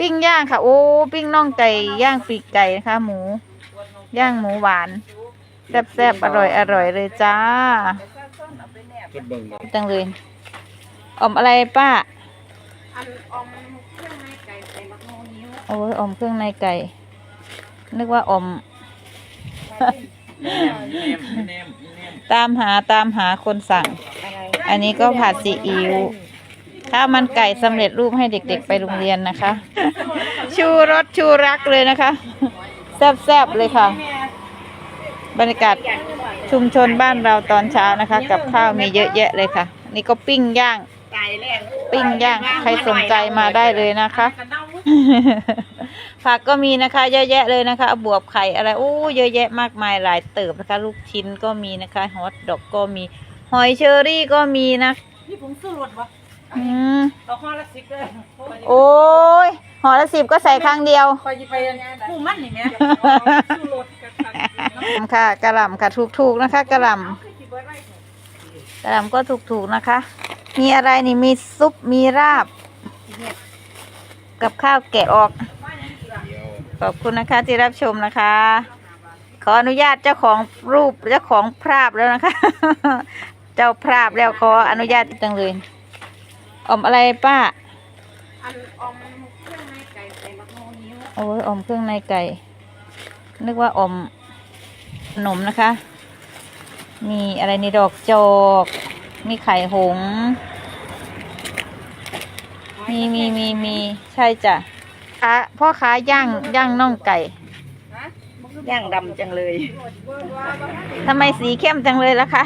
ปิ้งย่างค่ะ โอ้ ปิ้งน่องไก่ย่างปีกไก่นะคะหมู ย่างหมูหวานแซ่บๆอร่อยอร่อยเลยจ้าจังเลยอมอะไรป้าอมเครื่องในไก่ใส่โอ้ยอมเครื่องในไก่ นึกว่าอม ตามหาตามหาคนสั่ง อันนี้ก็ผัดซีอิ๊ว ข้าวมันไก่สำเร็จรูปให้เด็กๆไปโรงเรียนนะคะ ชูรสชูรักเลยนะคะ แซ่บๆเลยค่ะ บรรยากาศชุมชนบ้านเราตอนเช้านะคะ กับข้าวมีเยอะแยะเลยค่ะ นี่ก็ปิ้งย่างไก่แรกปิ้งย่างใครสนใจมาได้เลยนะคะผักก็มีนะคะ เยอะแยะเลยนะคะ บวบไข่อะไรโอ้เยอะแยะมากมายหลายเติบนะคะ ลูกชิ้นก็มีนะคะฮอทดอกก็มี หอยเชอรี่ก็มีนะนี่ผมซื้อรถวะ อืมต่อข้อละสิบเลยโอ้ยห่อละสิบก็ใส่ครั้งเดียว คอยจะไปผู้มันนี่แม่ซื้อรถกันค่ะกระหล่ำค่ะถูกๆนะคะกระหล่ำกระหล่ำก็ถูกๆนะคะ มีอะไรนี่มีซุปมีราบ กับข้าวแกะออก ขอบคุณนะคะที่รับชมนะคะ ขออนุญาตเจ้าของรูปเจ้าของภาพแล้วนะคะ เจ้าภาพแล้วขออนุญาตจังเลย อมอะไรป้าอันออมเครื่องในไก่ใส่มะม่วงนิ้วโอ้ยอมเครื่องในไก่ นึกว่าอมขนมนะคะ มีอะไรนี่ดอกจอก มีไข่หงส์มีมีมีมีใช่จ้ะค้าพ่อค้าย่างย่างน่องไก่ ย่างดำจังเลยทำไมสีเข้มจังเลยล่ะคะ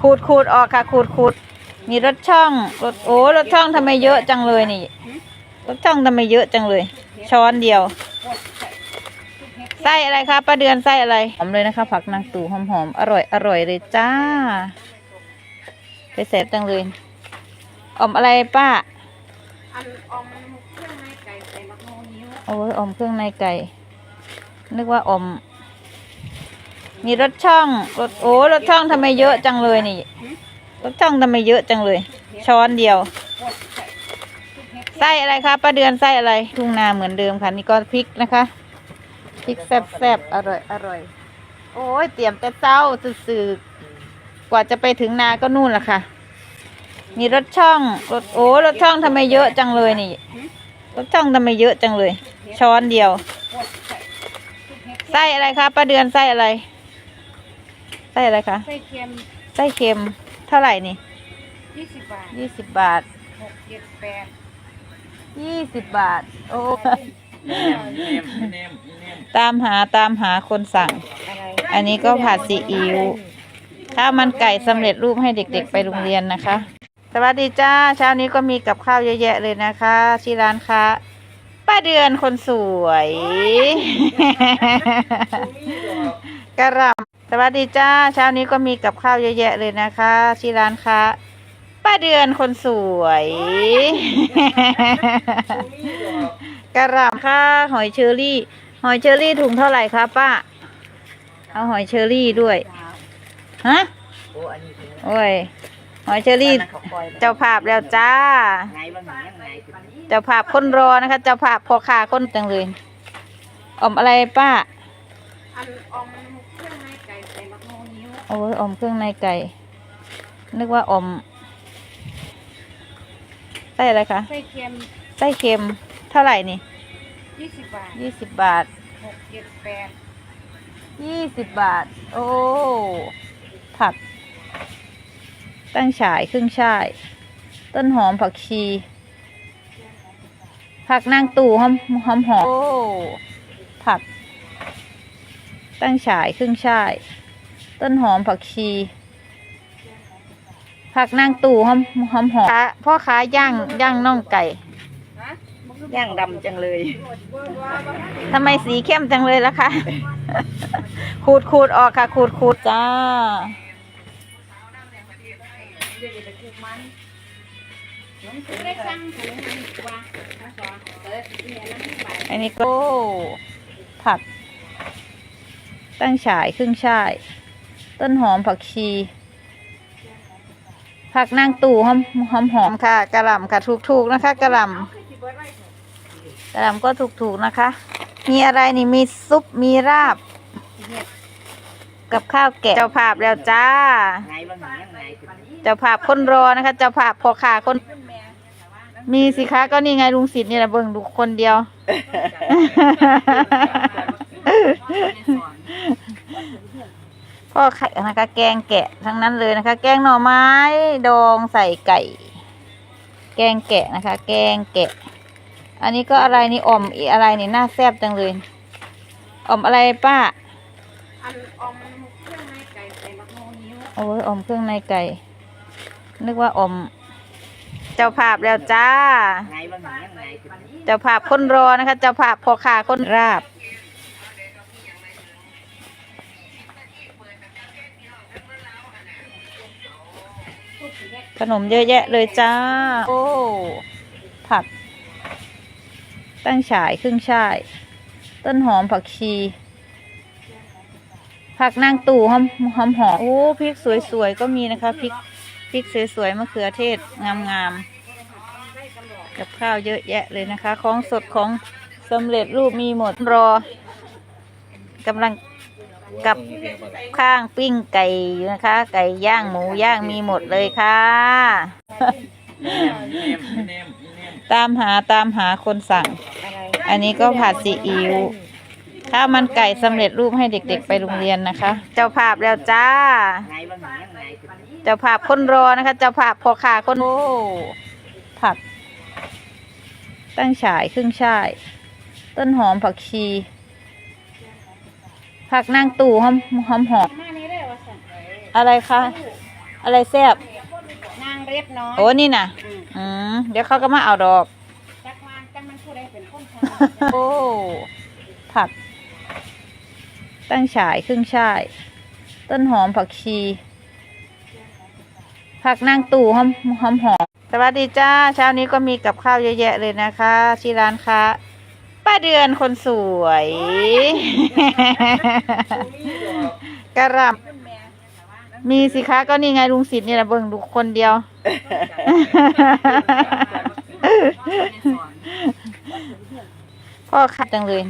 ขูดขูดออกค่ะ ขูดขูด มีรถช่องรถโอ้รถช่องทำไมเยอะจังเลยนี่รถช่องทำไมเยอะจังเลย ช้อนเดียวไส้อะไรคะป้าเดือนไส้อะไรหอมเลยนะคะผักนางตู่หอมหอมๆอร่อยอร่อยเลยจ้า ไปเสร็จจังเลยอมอะไรป้าอันออมเครื่องในไก่ใส่มะม่วงนิ้วโอ้ยอมเครื่องในไก่ นึกว่าอม มีรถช่องรถโอ้รถช่องทำไมเยอะจังเลยนี่ รถช่องทำไมเยอะจังเลย ช้อนเดียว ไส้อะไรคะป้าเดือนไส้อะไร ทุ่งนาเหมือนเดิมค่ะ นี่ก็พริกนะคะพริกแซ่บๆอร่อยอร่อย โอ้ยเตรียมแต่เช้าสื่อๆกว่าจะไปถึงนาก็นู่นแหละค่ะ มีรถช่องรถโอ้รถช่องทำไมเยอะจังเลยนี่รถช่องทำไมเยอะจังเลย ช้อนเดียว ไส้อะไรคะป้าเดือนไส้อะไร ไส้อะไรคะไส้เค็มไส้เค็ม ท่าไหร่นี่ยี่สิบบาทยี่สิบบาทหกเจ็ดแปดยี่สิบบาท โอ้แนมแนมแนมแนมตามหาตามหาคนสั่ง อะไรอันนี้ก็ผัดซีอิ๊วข้าวมันไก่สำเร็จรูปให้เด็ก ๆ ไปโรงเรียนนะคะ สวัสดีจ้า เช้านี้ก็มีกับข้าวเยอะแยะเลยนะคะที่ร้านค้าป้าเดือนคนสวย กระหลำ สวัสดีจ้า เช้านี้ก็มีกับข้าวเยอะแยะเลยนะคะ ที่ร้านค้าป้าเดือนคนสวยกระหล่ำค่ะหอยเชอรี่ หอยเชอรี่ถุงเท่าไหร่คะป้า เอาหอยเชอรี่ด้วยฮะโอ้อันนี้คือโอ้ยหอยเชอรี่เขาปล่อยเจ้าภาพแล้วจ้าไงบ้างยังไงเจ้าภาพคนรอนะคะ เจ้าภาพพอขาคนจังเลยอมอะไรป้าอันออม มะม่วงนิ้วโอ้ยอมเครื่องในไก่ นึกว่าอมไส้อะไรคะไส้เค็มไส้เค็ม เท่าไหร่นี่ยี่สิบบาทยี่สิบบาทหกเจ็ดแปดยี่สิบบาท โอ้ ผัก ตั้งฉายครึ่งช่าย ต้นหอมผักชี ผักนางตู่หอมหอมหอมโอ้ ผัก ตั้งฉายครึ่งช่าย ต้นหอมผักชี ผักนางตู่หอมหอมหอมพ่อค้าย่างย่างน่องไก่ย่างดำจังเลยทำไมสีเข้มจังเลยล่ะคะขูดขูดออกค่ะขูดขูดจ้าได้สั่งถุงมันว่ามาสอนเออเนี่ยนั่งไปอันนี้ก็ผัก ตั้งฉายครึ่งช่าย ต้นหอมผักชี ผักนางตู่หอมหอมหอมค่ะกระหล่ำค่ะถูกๆนะคะกระหล่ำกระหลำก็ถูกๆนะคะ มีอะไรนี่มีซุปมีราบ กับข้าวแกะเจ้าภาพแล้วจ้าไงบ้างยังไงเจ้าภาพคนรอนะคะ เจ้าภาพพอขาคน มีสิคะก็นี่ไงลุงศิษย์นี่แหละเบิ่งดูคนเดียว พ่อไข่นะคะ แกงแกะทั้งนั้นเลยนะคะ แกงหน่อไม้ดองใส่ไก่ แกงแกะนะคะ แกงแกะ อันนี้ก็อะไรนี่อ่อมอีอะไรนี่น่าแซ่บจังเลยอ่อมอะไรป้าอันอมเครื่องในไก่ใส่มะม่วงนิ้วโอ้ยอ่อมเครื่องในไก่ นึกว่าอ่อม เจ้าภาพแล้วจ้า ไงบ้างยังไง เจ้าภาพคนรอนะคะ เจ้าภาพพอขาคนราบ ขนมเยอะแยะเลยจ้า โอ้ ผัก ตั้งฉายครึ่งช่าย ต้นหอมผักชี ผักนางตู่หอมหอมหอมโอ้พริกสวยๆก็มีนะคะพริกพริกสวยๆมะเขือเทศงามๆกับข้าวเยอะแยะเลยนะคะ ของสดของสำเร็จรูปมีหมดรอกำลัง กับข้างปิ้งไก่อยู่นะคะ ไก่ย่างหมูย่างมีหมดเลยค่ะ ตามหาตามหาคนสั่ง อันนี้ก็ผัดซีอิ๊วข้าวมันไก่สำเร็จรูปให้เด็กๆไปโรงเรียนนะคะ เจ้าภาพแล้วจ้า เจ้าภาพคนรอนะคะ เจ้าภาพพอขาคนโอ้ผัก ตั้งฉายครึ่งช่าย ต้นหอมผักชี ผักนางตู่หอมหอมหอมมานี่ได้ว่าสั่นอะไรคะอะไรแซ่บนางเรียบน้อยโอ้นี่น่ะ อืมเดี๋ยวเขาก็มาเอาดอกจักมาจังมันผู้ใดเป็นคนทโอ้ผัก ตั้งฉายครึ่งช่าย ต้นหอมผักชี ผักนางตู่หอมหอมหอมสวัสดีจ้า เช้านี้ก็มีกับข้าวเยอะแยะเลยนะคะ ที่ร้านค้า ป้าเดือนคนสวย กระหลำมีสิคะก็นี่ไงลุงศิษย์นี่แหละเบิ่งดูคนเดียว พ่อขัดจังเลย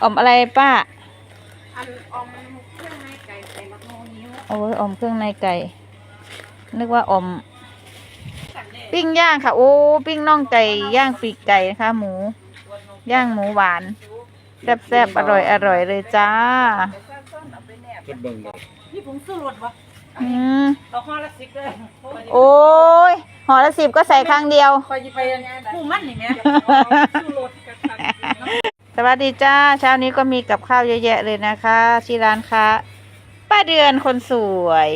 อ่อมอะไรป้าำอันอมเครื่องในไก่ใส่มะม่วงนิ้วโอ้ยอ่อมเครื่องในไก่ นึกว่าอ่อม ปิ้งย่างค่ะ โอ้ ปิ้งน่องไก่ย่างปีกไก่นะคะ หมู ย่างหมูหวาน แซ่บๆ อร่อยอร่อยเลยจ้าก็เบิ่งเลยนี่ผมซื้อรถวะอืมต่อห้อละสิบเลยโอ้ยห่อละสิบก็ใส่ครั้งเดียว คอยจะไปผู้มันนี่แม่ซื้อรถกันสวัสดีจ้า เช้านี้ก็มีกับข้าวเยอะแยะเลยนะคะที่ร้านค้าป้าเดือนคนสวย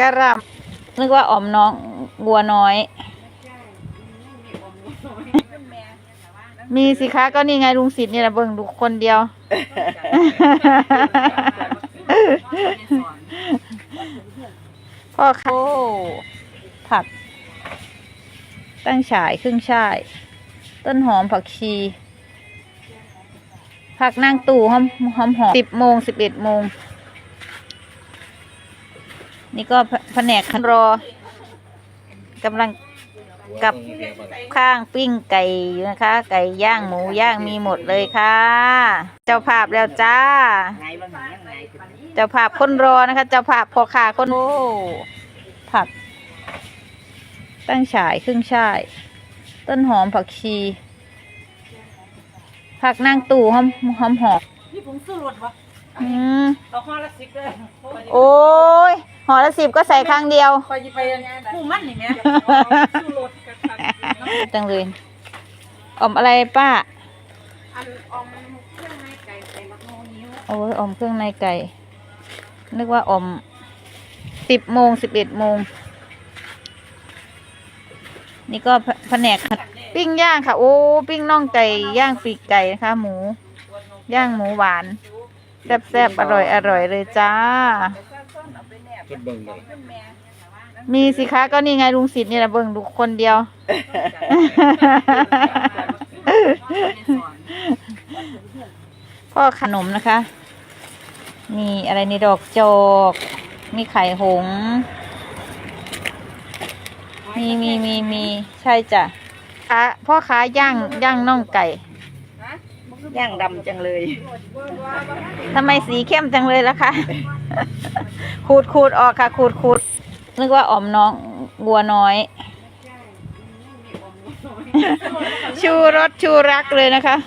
กระหลำนึกว่าอ่อมน้องบัวน้อย มีสิคะก็นี่ไงลุงศิษย์นี่แหละเบิ่งดูคนเดียว พ่อค่ะโอ้ผัก ตั้งฉายครึ่งช่าย ต้นหอมผักชี ผักนางตู่หอมหอมหอมสิบโมงสิบเอ็ดโมง นี่ก็แผแผนกคันรอกำลัง กับข้างปิ้งไก่อยู่นะคะ ไก่ย่างหมูย่างมีหมดเลยค่ะ เจ้าภาพแล้วจ้าไงบ้างยังไงเจ้าภาพคนรอนะคะ เจ้าภาพพอขาคนโอ้ผัก ตั้งฉายครึ่งช่าย ต้นหอมผักชี ผักนางตู่หอมหอมหอมนี่ผมซื้อรถวะอืมต่อห้อละสิบเลยโอ้ย ห่อละสิบก็ใส่ครั้งเดียว คอยจะไปผู้มันนี่แม่ซื้อรถกันจังเลยอ่อมอะไรป้า อันอมเครื่องในไก่ใส่มะม่วงนิ้วโอ้ยอ่อมเครื่องในไก่ นึกว่าอ่อมสิบโมงสิบเอ็ดโมง นี่ก็แผแผนกปิ้งย่างค่ะ โอ้ ปิ้งน่องไก่ย่างปีกไก่นะคะหมู ย่างหมูหวาน แซ่บๆ อร่อยอร่อยเลยจ้า ก็เบิ่งเลยมีสิคะก็นี่ไงลุงศิษย์นี่แหละเบิ่งดูคนเดียว พ่อขนมนะคะ มีอะไรในดอกจอก มีไข่หง มีมีมีมีใช่จ้ะพ่อค้าย่างย่างน่องไก่ ย่างดำจังเลยทำไมสีเข้มจังเลยล่ะคะ ขูดขูดออกค่ะ ขูดขูดนึกว่าอ่อมน้องวัวน้อย ชูรสชูรักเลยนะคะ